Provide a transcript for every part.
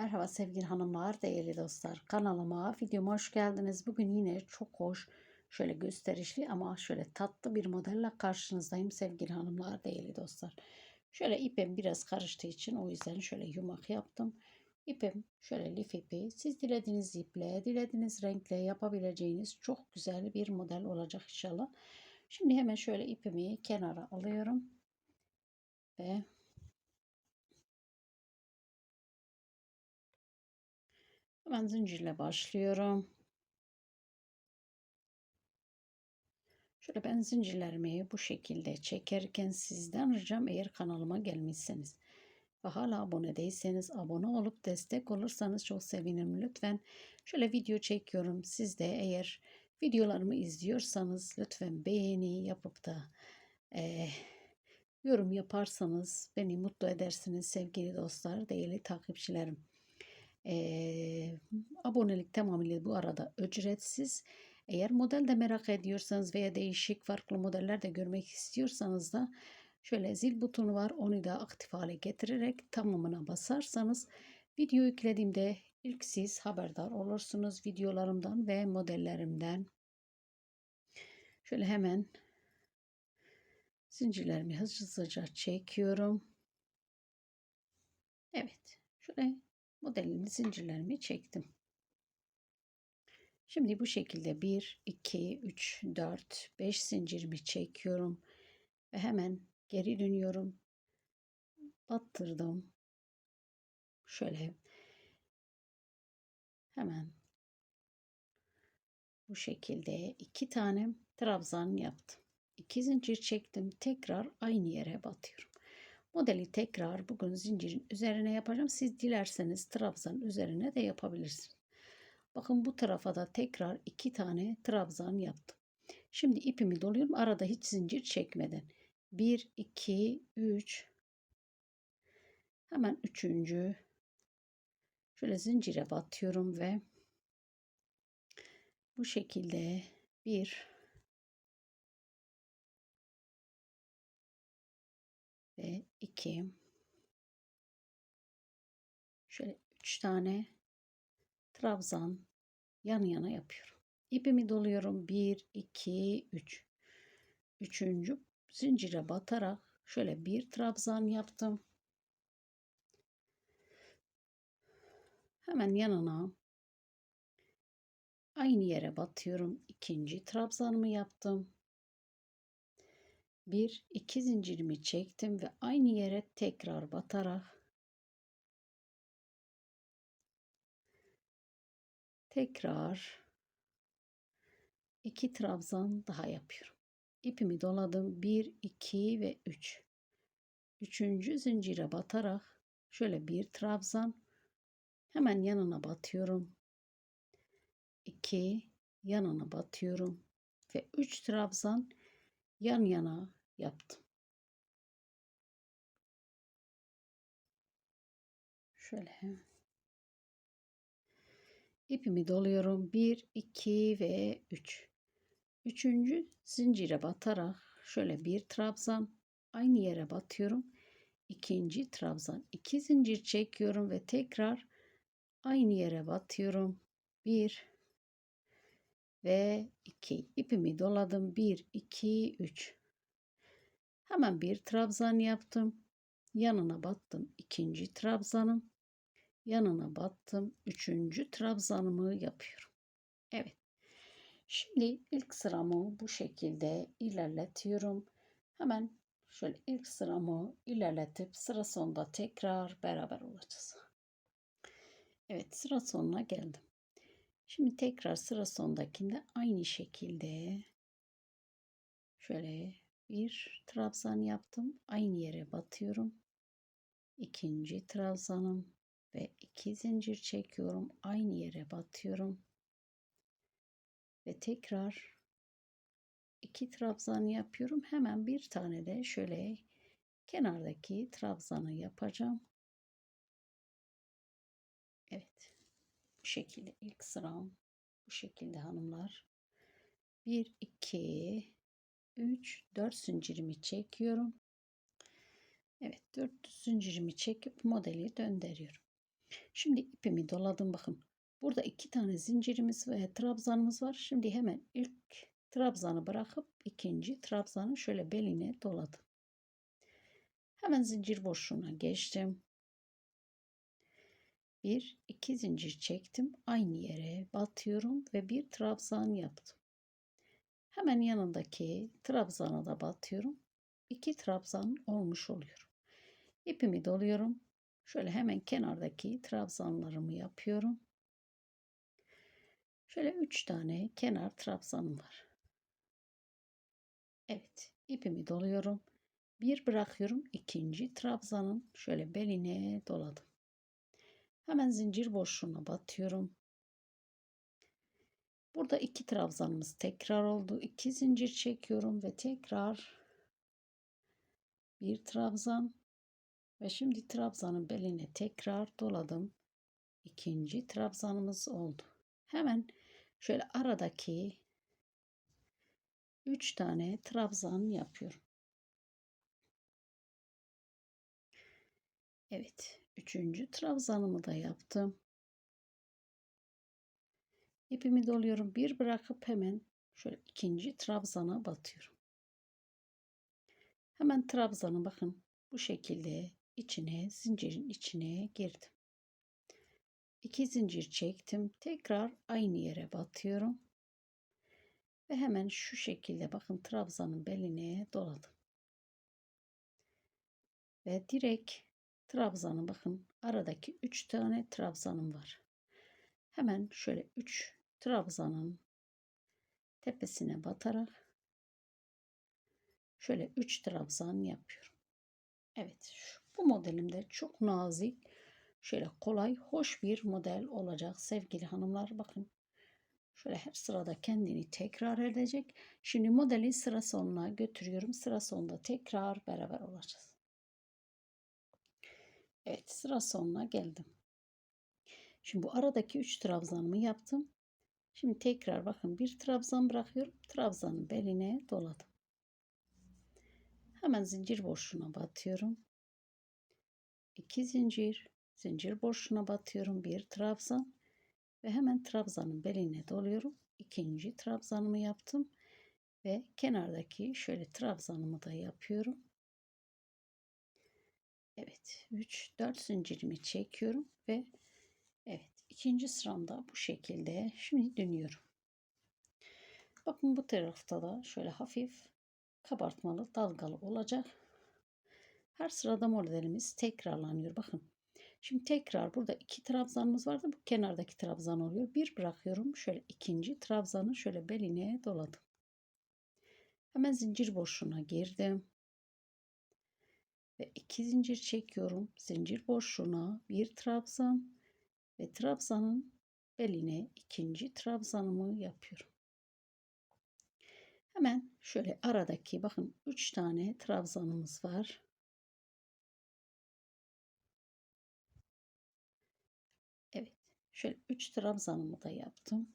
Merhaba sevgili hanımlar, değerli dostlar. Kanalıma, videoma hoş geldiniz. Bugün yine çok hoş, şöyle gösterişli ama şöyle tatlı bir modelle karşınızdayım sevgili hanımlar, değerli dostlar. Şöyle ipim biraz karıştığı için o yüzden şöyle yumak yaptım. İpim şöyle lif ipi. Siz dilediğiniz iple, dilediğiniz renkle yapabileceğiniz çok güzel bir model olacak inşallah. Şimdi hemen şöyle ipimi kenara alıyorum. Ve Hemen zincirle başlıyorum. Şöyle ben zincirlerimi bu şekilde çekerken sizden ricam eğer kanalıma gelmişseniz ve hala abone değilseniz abone olup destek olursanız çok sevinirim. Lütfen şöyle video çekiyorum. Siz de eğer videolarımı izliyorsanız lütfen beğeni yapıp da e, yorum yaparsanız beni mutlu edersiniz sevgili dostlar, değerli takipçilerim. Ee, abonelik tamamıyla bu arada ücretsiz. Eğer model de merak ediyorsanız veya değişik farklı modeller de görmek istiyorsanız da şöyle zil butonu var. Onu da aktif hale getirerek tamamına basarsanız video yüklediğimde ilk siz haberdar olursunuz videolarımdan ve modellerimden. Şöyle hemen zincirlerimi hızlıca çekiyorum. Evet. Şöyle modelimi zincirlerimi çektim. Şimdi bu şekilde 1, 2, 3, 4, 5 zincirimi çekiyorum. Ve hemen geri dönüyorum. Battırdım. Şöyle. Hemen bu şekilde iki tane trabzan yaptım. İki zincir çektim. Tekrar aynı yere batıyorum. Modeli tekrar bugün zincirin üzerine yapacağım. Siz dilerseniz trabzan üzerine de yapabilirsiniz. Bakın bu tarafa da tekrar iki tane trabzan yaptım. Şimdi ipimi doluyorum. Arada hiç zincir çekmeden. 1, 2, 3. Hemen üçüncü. Şöyle zincire batıyorum ve bu şekilde 1, 2 şöyle 3 tane trabzan yan yana yapıyorum. İpimi doluyorum. 1 2 3. Üçüncü zincire batarak şöyle bir trabzan yaptım. Hemen yanına aynı yere batıyorum. İkinci trabzanımı yaptım bir iki zincirimi çektim ve aynı yere tekrar batarak tekrar iki trabzan daha yapıyorum. İpimi doladım. 1 2 ve 3. Üçüncü zincire batarak şöyle bir trabzan hemen yanına batıyorum. 2 yanına batıyorum ve 3 trabzan yan yana yaptım. Şöyle ipimi doluyorum. 1 2 ve 3. Üçüncü zincire batarak şöyle bir trabzan aynı yere batıyorum. İkinci trabzan iki zincir çekiyorum ve tekrar aynı yere batıyorum. 1 ve 2 ipimi doladım. 1 2 3 Hemen bir trabzan yaptım. Yanına battım. ikinci trabzanım. Yanına battım. Üçüncü trabzanımı yapıyorum. Evet. Şimdi ilk sıramı bu şekilde ilerletiyorum. Hemen şöyle ilk sıramı ilerletip sıra sonunda tekrar beraber olacağız. Evet sıra sonuna geldim. Şimdi tekrar sıra sondakinde aynı şekilde şöyle bir trabzan yaptım. Aynı yere batıyorum. İkinci trabzanım ve iki zincir çekiyorum. Aynı yere batıyorum. Ve tekrar iki trabzan yapıyorum. Hemen bir tane de şöyle kenardaki trabzanı yapacağım. Evet. Bu şekilde ilk sıram bu şekilde hanımlar. 1 2 3 4 zincirimi çekiyorum. Evet 4 zincirimi çekip modeli döndürüyorum. Şimdi ipimi doladım bakın. Burada iki tane zincirimiz ve trabzanımız var. Şimdi hemen ilk trabzanı bırakıp ikinci trabzanı şöyle beline doladım. Hemen zincir boşluğuna geçtim. Bir, iki zincir çektim. Aynı yere batıyorum ve bir trabzan yaptım. Hemen yanındaki trabzana da batıyorum. İki trabzan olmuş oluyor. İpimi doluyorum. Şöyle hemen kenardaki trabzanlarımı yapıyorum. Şöyle üç tane kenar trabzanım var. Evet, ipimi doluyorum. Bir bırakıyorum. ikinci trabzanın şöyle beline doladım. Hemen zincir boşluğuna batıyorum. Burada iki trabzanımız tekrar oldu. İki zincir çekiyorum ve tekrar bir trabzan ve şimdi trabzanın beline tekrar doladım. İkinci trabzanımız oldu. Hemen şöyle aradaki 3 tane trabzan yapıyorum. Evet, üçüncü trabzanımı da yaptım. İpimi doluyorum. Bir bırakıp hemen şöyle ikinci trabzana batıyorum. Hemen trabzanı bakın bu şekilde içine zincirin içine girdim. İki zincir çektim. Tekrar aynı yere batıyorum. Ve hemen şu şekilde bakın trabzanın beline doladım. Ve direkt trabzanı bakın aradaki 3 tane trabzanım var. Hemen şöyle 3 trabzanın tepesine batarak şöyle 3 trabzan yapıyorum. Evet şu, bu modelimde çok nazik şöyle kolay hoş bir model olacak sevgili hanımlar bakın Şöyle her sırada kendini tekrar edecek. Şimdi modeli sıra sonuna götürüyorum. Sıra sonunda tekrar beraber olacağız. Evet sıra sonuna geldim. Şimdi bu aradaki 3 trabzanımı yaptım. Şimdi tekrar bakın bir trabzan bırakıyorum. Trabzanın beline doladım. Hemen zincir boşluğuna batıyorum. 2 zincir, zincir boşluğuna batıyorum. Bir trabzan ve hemen trabzanın beline doluyorum. İkinci trabzanımı yaptım ve kenardaki şöyle trabzanımı da yapıyorum. Evet 3 4 zincirimi çekiyorum ve evet ikinci sıramda bu şekilde şimdi dönüyorum. Bakın bu tarafta da şöyle hafif kabartmalı dalgalı olacak. Her sırada modelimiz tekrarlanıyor. Bakın Şimdi tekrar burada iki trabzanımız vardı. Bu kenardaki trabzan oluyor. Bir bırakıyorum. Şöyle ikinci trabzanı şöyle beline doladım. Hemen zincir boşluğuna girdim. Ve iki zincir çekiyorum. Zincir boşluğuna bir trabzan ve trabzanın beline ikinci trabzanımı yapıyorum. Hemen şöyle aradaki bakın 3 tane trabzanımız var. Şöyle 3 trabzanımı da yaptım.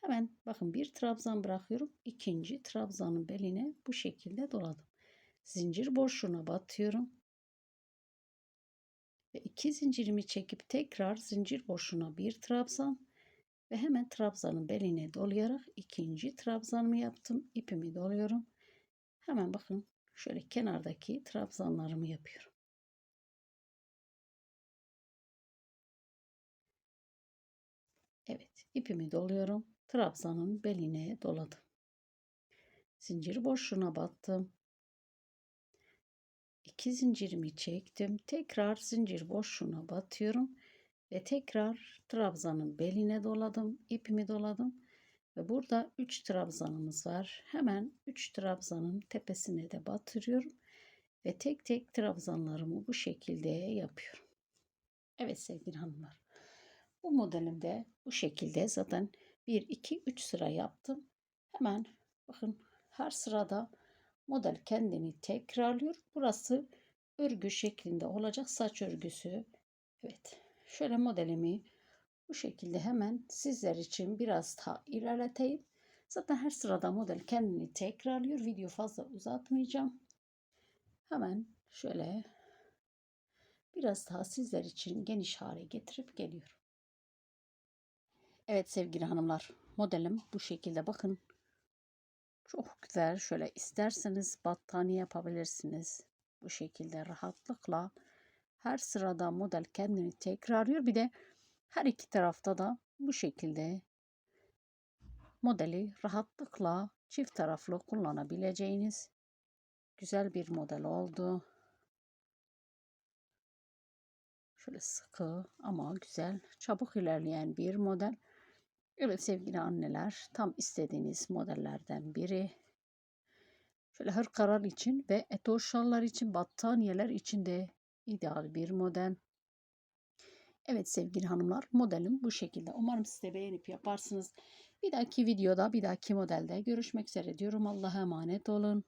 Hemen bakın bir trabzan bırakıyorum. ikinci trabzanın beline bu şekilde doladım. Zincir boşluğuna batıyorum. Ve iki zincirimi çekip tekrar zincir boşluğuna bir trabzan ve hemen trabzanın beline dolayarak ikinci trabzanımı yaptım. İpimi doluyorum. Hemen bakın şöyle kenardaki trabzanlarımı yapıyorum. Evet ipimi doluyorum. Trabzanın beline doladım. Zincir boşluğuna battım. İki zincirimi çektim. Tekrar zincir boşluğuna batıyorum. Ve tekrar trabzanın beline doladım. ipimi doladım. Ve burada 3 trabzanımız var. Hemen 3 trabzanın tepesine de batırıyorum. Ve tek tek trabzanlarımı bu şekilde yapıyorum. Evet sevgili hanımlar. Bu modelimde bu şekilde zaten 1, 2, 3 sıra yaptım. Hemen bakın her sırada model kendini tekrarlıyor. Burası örgü şeklinde olacak saç örgüsü. Evet şöyle modelimi bu şekilde hemen sizler için biraz daha ilerleteyim. Zaten her sırada model kendini tekrarlıyor. Video fazla uzatmayacağım. Hemen şöyle biraz daha sizler için geniş hale getirip geliyorum. Evet sevgili hanımlar modelim bu şekilde bakın. Çok güzel şöyle isterseniz battaniye yapabilirsiniz. Bu şekilde rahatlıkla her sırada model kendini tekrarlıyor. Bir de her iki tarafta da bu şekilde modeli rahatlıkla çift taraflı kullanabileceğiniz güzel bir model oldu. Şöyle sıkı ama güzel, çabuk ilerleyen bir model. Evet sevgili anneler, tam istediğiniz modellerden biri. Şöyle hırkalar için ve etoş şallar için, battaniyeler için de ideal bir model. Evet sevgili hanımlar, modelim bu şekilde. Umarım siz de beğenip yaparsınız. Bir dahaki videoda, bir dahaki modelde görüşmek üzere diyorum. Allah'a emanet olun.